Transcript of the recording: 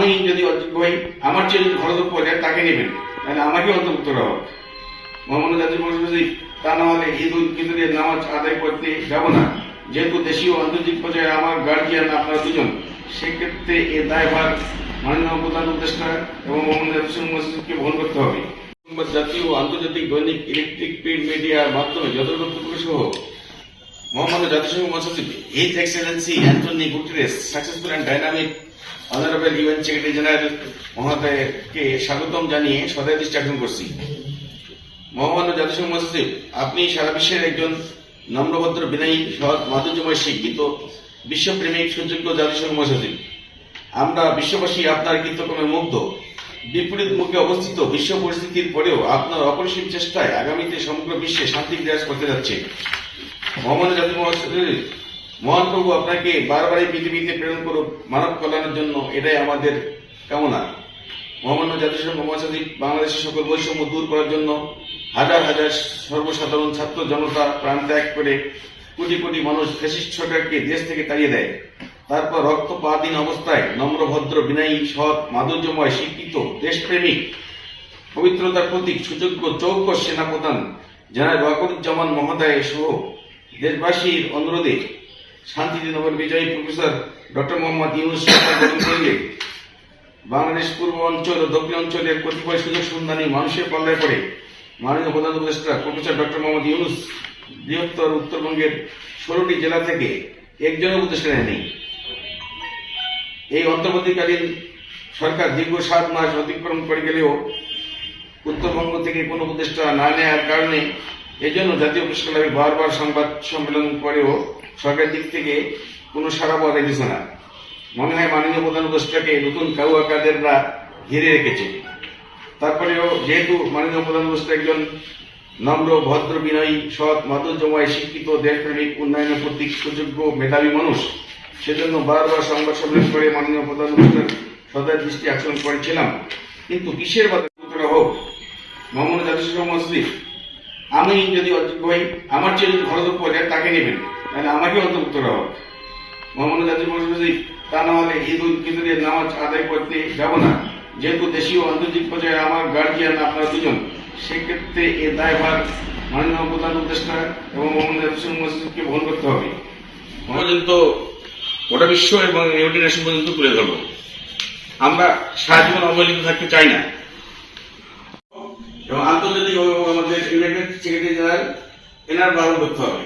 আমি যদি অযোগ্য আমার চেয়ে যদি খরচ পড়ে যায় তাকে নেবেন। তাহলে আমাকে অন্তর্ভুক্ত হবে। মোহাম্মদ জাতীয় মসজিদ তা না হলে ঈদ উল ফিতরের নামাজ আদায় করতে যাব না। যেহেতু দেশীয় আন্তর্জাতিক পর্যায়ে আমার গার্জিয়ান আপনারা দুজন, সেক্ষেত্রে এ দায়ভার মাননীয় প্রধান উপদেষ্টা এবং মোহাম্মদ জাতীয় মসজিদকে বহন করতে হবে। জাতীয় ও আন্তর্জাতিক দৈনিক ইলেকট্রিক প্রিন্ট মিডিয়ার মাধ্যমে যথাযথ সহ মোহাম্মদ জাতিসংঘ মহাসচিব his excellency Antonio Guterres successful and dynamic honourable UN secretary general মহোদয়কে স্বাগতম জানিয়ে সদয় দৃষ্টি করছি। মহামান্য জাতিসংঘ মহাসচিব আপনি সারা বিশ্বের একজন নম্রভদ্র বিনয়ী সৎ মাধুর্যময় শিক্ষিত, বিশ্বপ্রেমিক, সুযোগ্য জাতিসংঘ মহাসচিব। আমরা বিশ্ববাসী আপনার কৃতকর্মে মুগ্ধ। বিপরীত মুখে অবস্থিত বিশ্ব পরিস্থিতির পরেও আপনার অপরিসীম চেষ্টায় আগামীতে সমগ্র বিশ্বে শান্তি বিরাজ করতে যাচ্ছে। মহামান্য জাতি মহাসচিব মহান প্রভু আপনাকে বারবারই পৃথিবীতে প্রেরণ করুক মানব কল্যাণের জন্য, এটাই আমাদের কামনা। মহামান্য জাতিসংঘ মহাসচিব বাংলাদেশের সকল বৈষম্য দূর করার জন্য হাজার হাজার সর্বসাধারণ ছাত্র জনতা প্রাণ ত্যাগ করে কোটি কোটি মানুষ ফ্যাসিস্ট সরকারকে দেশ থেকে তাড়িয়ে দেয়। তারপর রক্তপাতহীন অবস্থায় নম্র, ভদ্র, বিনয়ী, সৎ, মাধুর্যময়, শিক্ষিত, দেশপ্রেমিক, পবিত্রতার প্রতীক, সুযোগ্য, চৌক সেনাপ্রধান জেনারেল ওয়াকরুজ্জামান মহোদয় সহ দেশবাসীর অনুরোধে শান্তিতে নোবেল বিজয়ী প্রফেসর ডক্টর মোহাম্মদ ইউনুস বাংলাদেশ পূর্ব অঞ্চল ও দক্ষিণ অঞ্চলের কতিপয় সুযোগ সন্ধানী মানুষের পাল্লায় পড়ে। মাননীয় প্রধান উপদেষ্টা প্রফেসর ডক্টর মোহাম্মদ ইউনুস বৃহত্তর উত্তরবঙ্গের ষোলোটি জেলা থেকে একজন উপদেষ্টা নেয়নি এই অন্তর্বর্তীকালীন সরকার দীর্ঘ সাত মাস অতিক্রম করে গেলেও উত্তরবঙ্গ থেকে কোনো উপদেষ্টা না নেওয়ার কারণে এজন্য জাতীয় পুরস্কার বারবার সংবাদ সম্মেলন করেও সরকারের দিক থেকে কোনো সারা পাওয়া যাইতেছে না। মনে হয় মাননীয় প্রধান উপদেষ্টাকে নতুন কাউয়া কাদেররা ঘিরে রেখেছে। তারপরেও যেহেতু মাননীয় প্রধান উপদেষ্টা একজন নম্র, ভদ্র, বিনয়ী, সৎ, মাধুর্যময়, শিক্ষিত, দেশপ্রেমিক, উন্নয়নের প্রতীক সুযোগ্য, মেধাবী মানুষ, সেজন্য বারবার সংবাদ সম্মেলন করে মাননীয় প্রধান উপদেষ্টার সদয় দৃষ্টি আকর্ষণ করেছিলাম। কিন্তু কিসের বাধা হোক মোহাম্মদ জাতিসংঘ মসজিদ আমি যদি অযোগ্য হই আমার চেয়ে যদি পড়ে যায় তাকে নেবেন। তাহলে আমাকে অন্তর্ভুক্ত হবে মোহাম্মদ মসজিদ তা না হলে ঈদ উল ফিতরের নামাজ আদায় করতে যাব না। যেহেতু দেশীয় আন্তর্জাতিক পর্যায়ে আমার গার্জিয়ান আপনারা দুজন, সেক্ষেত্রে এ দায়ভার মাননীয় প্রধান উপদেষ্টা এবং মোহাম্মদ জাতিসংঘ মসজিদকে বহন করতে হবে। পর্যন্ত গোটা বিশ্ব এবং ইউনাইটেড নেশন পর্যন্ত তুলে ধরবো। আমরা সারা জীবন অবহেলিত থাকতে চাই না। এবং আন্তর্জাতিক আমাদের ইউনাইটেড সেক্রেটারি জেনারেল এনার বারণ করতে হবে।